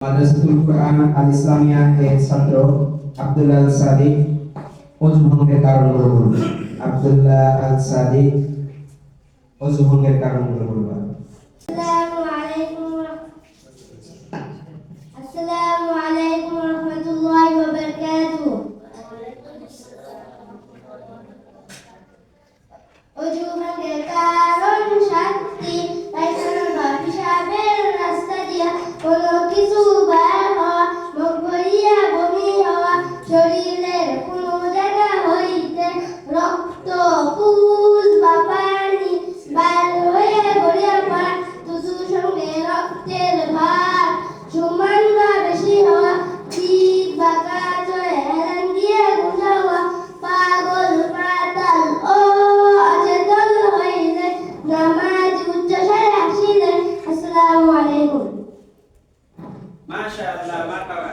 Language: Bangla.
মাদ্রাসাতুল কোরআন আল ইসলামিয়া এর ছাত্র আব্দুল্লাহ আল সাদিক অজু ভঙ্গের কারণগুলো বলবে আব্দুল্লাহ আল সাদিক অজু ভঙ্গের কারণগুলো বলবে السلام عليكم ورحمة السلام عليكم ورحمة الله وبركاته শরীরের কোনো জায়গা হইতে রক্ত পুজ বা পানি বার হয়ে গড়িয়া পড়া টুসুর সঙ্গে রক্তের ভার, সমান বা বেশি হওয়া। ঠিক বা কাজ হেলান দিয়ে গুঁজা পাগল পাতাল ও অচেতন হইলে নামাজ উচ্চস্বরে হাসিলে আসসালামু আলাইকুম। মাশাআল্লাহ মারহাবা